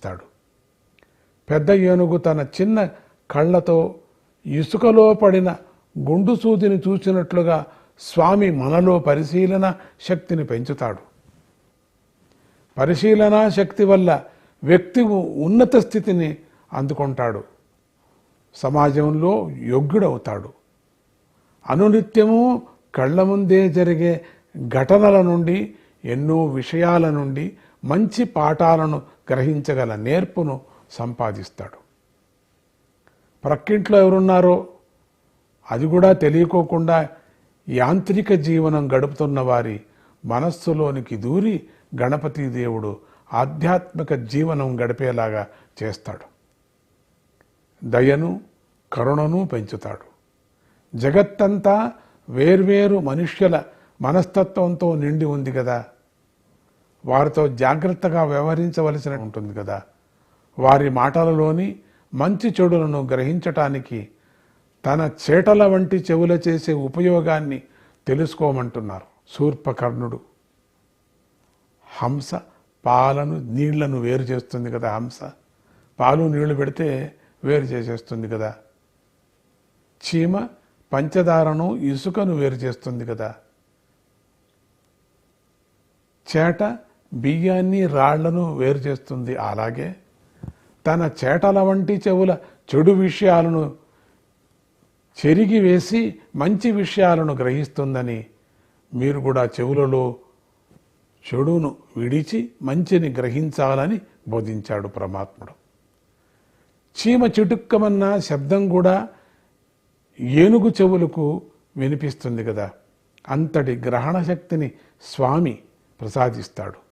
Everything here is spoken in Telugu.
బోధిస్తాడు పెద్ద ఏనుగు తన చిన్న కళ్ళతో ఇసుకలో పడిన గుండు సూదిని చూసినట్లుగా స్వామి మనలో పరిశీలన శక్తిని పెంచుతాడు. పరిశీలనా శక్తి వల్ల వ్యక్తి ఉన్నత స్థితిని అందుకుంటాడు. సమాజంలో యోగ్యుడవుతాడు. అనునిత్యము కళ్ళ ముందే జరిగే ఘటనల నుండి ఎన్నో విషయాల నుండి మంచి పాఠాలను గ్రహించగల నేర్పును సంపాదిస్తాడు. ప్రక్కింట్లో ఎవరున్నారో అది కూడా తెలియకోకుండా యాంత్రిక జీవనం గడుపుతున్న వారి మనస్సులోనికి దూరి గణపతి దేవుడు ఆధ్యాత్మిక జీవనం గడిపేలాగా చేస్తాడు. దయను కరుణను పెంచుతాడు. జగత్తంతా వేర్వేరు మనుష్యుల మనస్తత్వంతో నిండి ఉంది కదా. వారితో జాగ్రత్తగా వ్యవహరించవలసిన ఉంటుంది కదా. వారి మాటలలోని మంచి చెడులను గ్రహించటానికి తన చేటల వంటి చెవుల చేసే ఉపయోగాన్ని తెలుసుకోమంటున్నారు శూర్పకర్ణుడు. హంస పాలను నీళ్ళను వేరు చేస్తుంది కదా హంస. పాలు నీళ్ళు పెడితే వేరు చేసేస్తుంది కదా. చీమ పంచదారను ఇసుకను వేరు చేస్తుంది కదా. చేట బియ్యాన్ని రాళ్ళను వేరు చేస్తుంది. అలాగే తన చేటల వంటి చెవుల చెడు విషయాలను చెరిగి వేసి మంచి విషయాలను గ్రహిస్తుందని మీరు కూడా చెవులలో చెడును విడిచి మంచిని గ్రహించాలని బోధించాడు పరమాత్ముడు. చీమ చిటుక్కమన్న శబ్దం కూడా ఏనుగు చెవులకు వినిపిస్తుంది కదా. అంతటి గ్రహణ శక్తిని స్వామి ప్రసాదిస్తాడు.